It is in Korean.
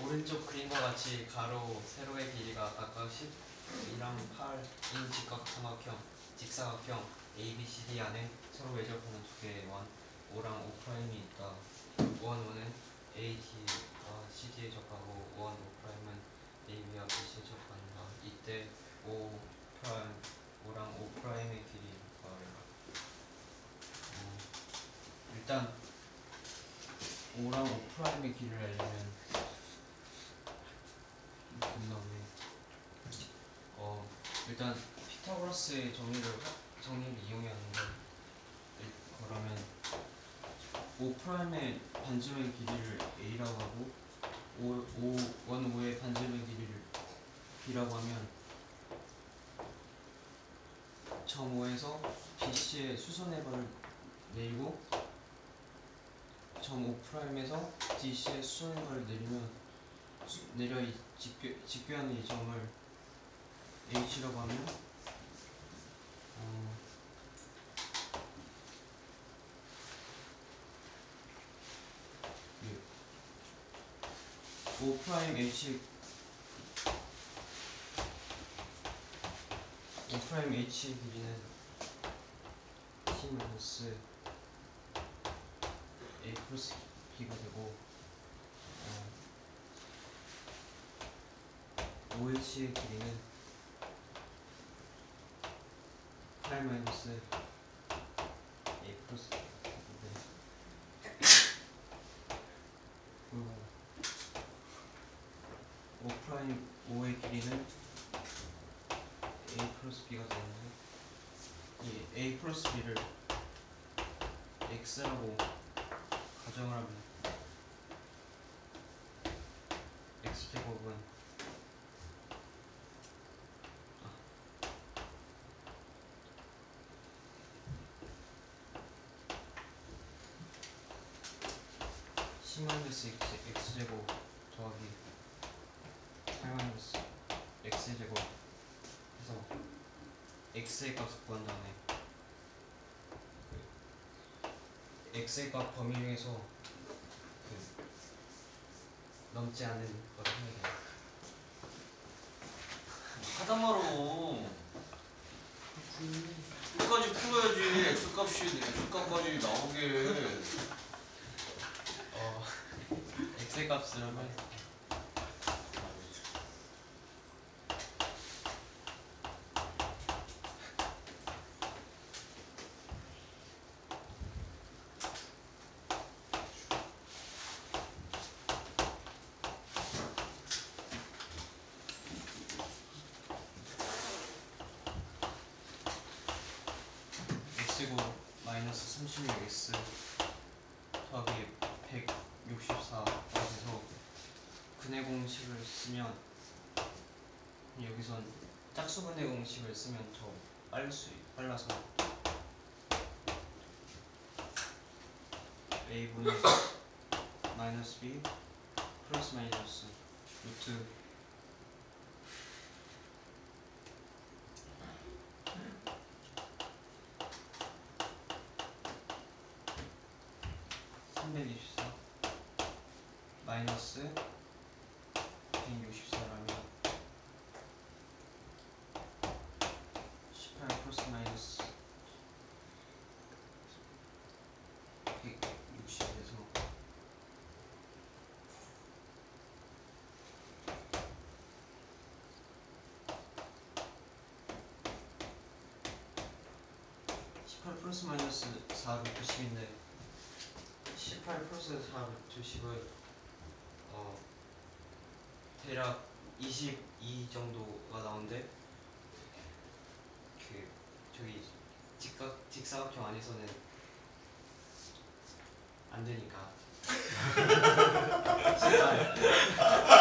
오른쪽 그림과 같이 가로 세로의 길이가 각각 10이랑 8인 직각삼각형, 직사각형 ABCD 안에 서로 외접하는 두 개의 원 5랑 5'이 있다. 원 5는 AD와 CD에 접하고 원 5'은 AB와 BC에 접한다. 이때 5 5랑 5'의 길이 구하라. 어, 일단 5랑 5'의 길이를 알려면 겁나네. 어 일단 피타고라스의 정리를 하- 정리를 이용해야 하는데 일- 그러면 5'의 반지름의 길이를 a라고 하고 5, 5, 원 5의 반지름의 길이를 b라고 하면 점 5에서 BC의 수선해발을 내리고 점 5'에서 DC의 수선해발을 내리면 수- 내려 이 직교, 직교하는 이 점을 H라고 하면 어, 예. 5 프라임 H 5 프라임 H의 길이는 T 마이너스 A 플러스 B가 되고 5H의 길이는 프라임 마이너스 A 플러스 그리고 5 프라임 5의 길이는 A 플러스 B가 되는데 이 A 플러스 B를 X라고 가정을 하면 10마이너스 x, 제곱 더하기 8마이너스 x제곱 해서 x의 값을 구한 다음에 그 x의 값 범위 중에서 그 넘지 않은 걸 하면 돼요. 하다 말어 끝까지 풀어야지 x값이 x값까지 나오게. 값을 X고 마이너스 36X 더하기 164가 돼서 근해 공식을 쓰면 여기선 짝수 근해 공식을 쓰면 더 빨리 수 빨라서 A분의 마이너스 B 플러스 마이너스 루트 (324) 마이너스 164라면 18 플러스 마이너스 160에서 (18) 플러스 마이너스 4 루트 10인데 18 플러스 4 루트 10은 어 대략 22 정도가 나오는데 그 저기 직각 직사각형 안에서는 안 되니까. 18